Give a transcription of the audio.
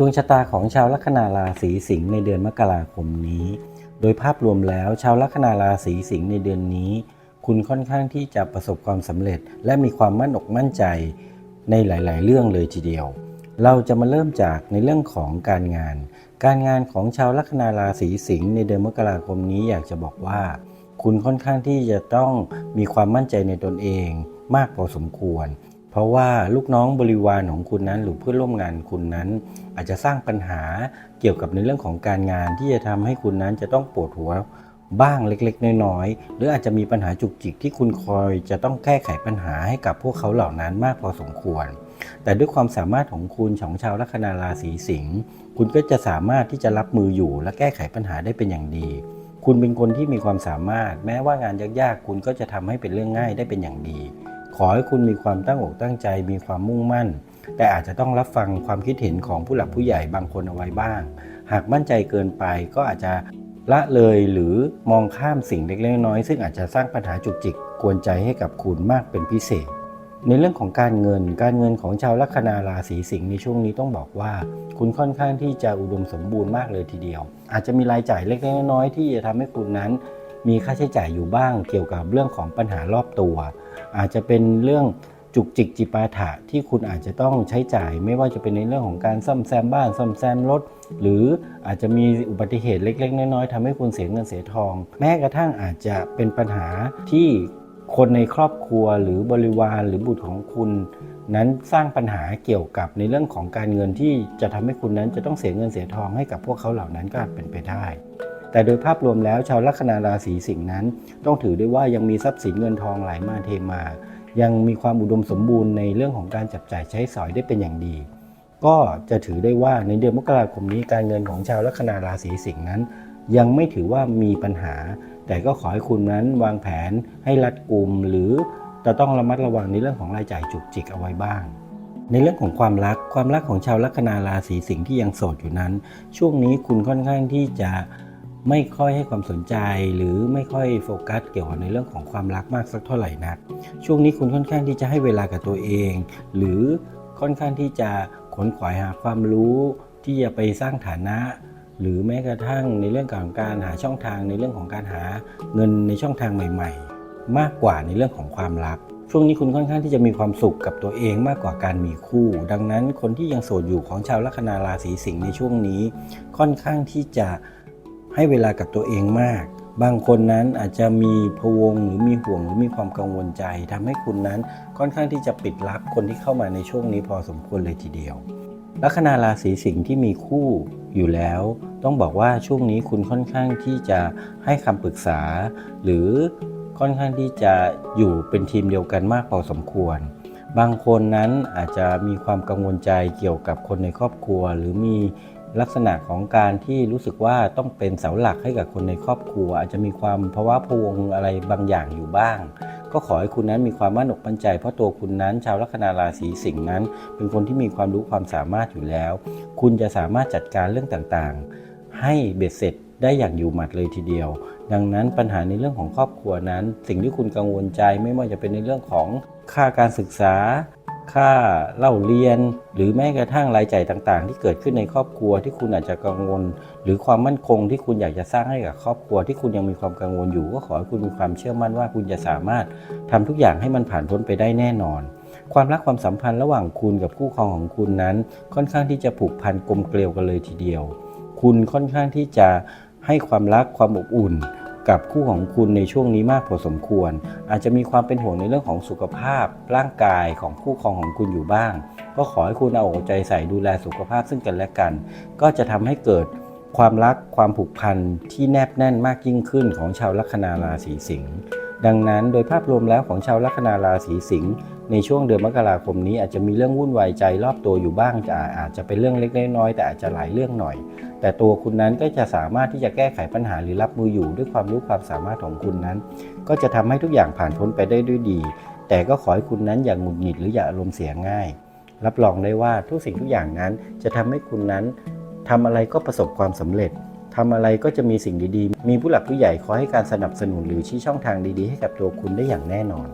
ดวงชะตาของชาวลัคนาราศีสิงห์ในเดือนมกราคมนี้ โดยภาพรวมแล้วชาวลัคนาราศีสิงห์ในเดือนนี้ คุณค่อนข้างที่จะประสบความสำเร็จ และมีความมั่นอกมั่นใจในหลาย ๆ เรื่องเลยทีเดียว เราจะมาเริ่มจากในเรื่องของการงาน การงานของชาวลัคนาราศีสิงห์ในเดือนมกราคมนี้อยากจะบอกว่า คุณค่อนข้างที่จะต้องมีความมั่นใจในตนเอง มากพอสมควร เพราะว่าลูกน้องบริวารของคุณนั้น หรือเพื่อนร่วมงานคุณนั้น อาจจะสร้างปัญหาเกี่ยวกับในเรื่องของการงานที่จะทำให้คุณนั้นจะต้องปวดหัวบ้างเล็กๆ น้อยๆ หรืออาจจะมีปัญหาจุกจิกที่คุณคอยจะต้องแก้ไขปัญหาให้กับพวกเขาเหล่านั้นมากพอสมควร แต่ด้วยความสามารถของคุณของชาวลัคนาราศีสิงห์คุณก็จะสามารถที่จะรับมืออยู่และแก้ไขปัญหาได้เป็นอย่างดี คุณเป็นคนที่มีความสามารถ แม้ว่างานยากๆ คุณก็จะทำให้เป็นเรื่องง่ายได้เป็นอย่างดี ขอให้คุณมีความตั้งอกตั้งใจ มีความมุ่งมั่น แต่อาจจะต้องรับฟังความคิดเห็นของผู้หลักผู้ใหญ่บางคนเอาไว้บ้าง หากมั่นใจเกินไปก็อาจจะละเลยหรือมองข้ามสิ่งเล็กๆน้อยๆซึ่งอาจจะสร้างปัญหาจุกจิกกวนใจให้กับคุณมากเป็นพิเศษ ในเรื่องของการเงิน การเงินของชาวลัคนาราศีสิงห์ในช่วงนี้ต้องบอกว่า คุณค่อนข้างที่จะอุดมสมบูรณ์มากเลยทีเดียว อาจจะมีรายจ่ายเล็กๆน้อยๆที่จะทำให้คุณนั้น มีค่าใช้จ่ายอยู่บ้าง เกี่ยวกับเรื่องของปัญหารอบตัว อาจจะเป็นเรื่องจุกจิกจิปาถะที่คุณอาจจะต้องใช้จ่าย ไม่ว่าจะเป็นในเรื่องของการซ่อมแซมบ้านซ่อมแซมรถ หรืออาจจะมีอุบัติเหตุเล็ก ๆ น้อยๆทำให้คุณเสียเงินเสียทอง แม้กระทั่งอาจจะเป็นปัญหาที่คนในครอบครัวหรือบริวารหรือบุตรของคุณ นั้นสร้างปัญหาเกี่ยวกับในเรื่องของการเงินที่จะทำให้คุณนั้นจะต้องเสียเงินเสียทองให้กับพวกเขาเหล่านั้นก็อาจเป็นไปได้ แต่โดยภาพรวมแล้วชาวลัคนาราศีสิงห์นั้น ต้องถือได้ว่ายังมีทรัพย์สินเงินทองไหลมาเทมา ยังมีความอุดมสมบูรณ์ในเรื่องของการจับจ่ายใช้สอยได้เป็นอย่างดี ก็จะถือได้ว่าในเดือนมกราคมนี้การเงินของชาวลัคนาราศีสิงห์นั้น ยังไม่ถือว่ามีปัญหา แต่ก็ขอให้คุณนั้นวางแผนให้รัดกุมหรือจะต้องระมัดระวังในเรื่องของรายจ่ายจุกจิกเอาไว้บ้าง ในเรื่องของความรักความรักของชาวลัคนาราศีสิงห์ที่ยังโสดอยู่นั้น ช่วงนี้คุณค่อนข้างที่จะ ไม่ค่อยให้ความสนใจหรือไม่ค่อยโฟกัสเกี่ยวกับในเรื่องของความรักมากสักเท่าไหร่นัก ช่วงนี้คุณค่อนข้างที่จะให้เวลากับตัวเอง หรือค่อนข้างที่จะขนขวายหาความรู้ที่จะไปสร้างฐานะ หรือแม้กระทั่งในเรื่องของการหาช่องทางในเรื่องของการหาเงินในช่องทางใหม่ ๆ มากกว่าในเรื่องของความรักช่วงนี้คุณค่อนข้างที่จะมีความสุขกับตัวเองมากกว่าการมีคู่ ดังนั้นคนที่ยังโสดอยู่ของชาวลัคนาราศีสิงห์ในช่วงนี้ ค่อนข้างที่จะ ให้เวลากับตัวเองมาก บางคนนั้นอาจจะมีพวงหรือมีห่วงหรือมีความกังวลใจทำให้คุณนั้นค่อนข้างที่จะปิดลับคนที่เข้ามาในช่วงนี้พอสมควรเลยทีเดียว ลัคนาราศีสิงห์ที่มีคู่อยู่แล้ว ต้องบอกว่าช่วงนี้คุณค่อนข้างที่จะให้คำปรึกษา หรือค่อนข้างที่จะอยู่เป็นทีมเดียวกันมากพอสมควร บางคนนั้นอาจจะมีความกังวลใจเกี่ยวกับคนในครอบครัว หรือมี ลักษณะของการที่รู้สึกว่าต้องเป็นเสาหลักให้กับคนในครอบครัว อาจจะมีความภาวะพวงอะไรบางอย่างอยู่บ้าง ก็ขอให้คุณนั้นมีความมั่นอกมั่นใจ เพราะตัวคุณนั้น ชาวลัคนาราศีสิงห์นั้น เป็นคนที่มีความรู้ความสามารถอยู่แล้ว คุณจะสามารถจัดการเรื่องต่างๆ ให้เบ็ดเสร็จได้อย่างอยู่หมัดเลยทีเดียว ดังนั้นปัญหาในเรื่องของครอบครัวนั้น สิ่งที่คุณกังวลใจไม่ว่าจะเป็นในเรื่องของค่าการศึกษา ค่าเล่าเรียน หรือแม้กระทั่งรายจ่ายต่างๆ ที่เกิดขึ้นในครอบครัวที่คุณอาจจะกังวล หรือความมั่นคงที่คุณอยากจะสร้างให้กับครอบครัวที่คุณยังมีความกังวลอยู่ ก็ขอให้คุณมีความเชื่อมั่นว่าคุณจะสามารถทำทุกอย่างให้มันผ่านพ้นไปได้แน่นอน ความรักความสัมพันธ์ระหว่างคุณกับคู่ครองของคุณนั้น ค่อนข้างที่จะผูกพันกลมเกลียวกันเลยทีเดียว คุณค่อนข้างที่จะให้ความรักความอบอุ่น กับคู่ของคุณในช่วงนี้มากพอสมควร อาจจะมีความเป็นห่วงในเรื่องของสุขภาพ ร่างกายของคู่ครองของคุณอยู่บ้าง ก็ขอให้คุณเอาอกใจใส่ดูแลสุขภาพซึ่งกันและกัน ก็จะทำให้เกิดความรักความผูกพันที่แนบแน่นมากยิ่งขึ้นของชาวลัคนาราศีสิงห์ดังนั้นโดยภาพรวมแล้วของชาวลัคนาราศีสิงห์ ในช่วงเดือนมกราคมนี้อาจจะมีเรื่องวุ่นวายใจรอบตัวอยู่บ้างจะอาจจะเป็นเรื่องเล็กๆน้อยๆแต่อาจจะหลายเรื่องหน่อย แต่ตัวคุณนั้นก็จะสามารถที่จะแก้ไขปัญหาหรือรับมืออยู่ด้วยความรู้ความสามารถของคุณนั้น ก็จะทำให้ทุกอย่างผ่านพ้นไปได้ด้วยดี แต่ก็ขอให้คุณนั้นอย่าหงุดหงิดหรืออย่าอารมณ์เสียง่าย รับรองได้ว่าทุกสิ่งทุกอย่างนั้นจะทำให้คุณนั้นทำอะไรก็ประสบความสำเร็จทำอะไรก็จะมีสิ่งดีๆ มีผู้หลักผู้ใหญ่คอยให้การสนับสนุนหรือชี้ช่องทางดีๆ ให้กับตัวคุณได้อย่างแน่นอน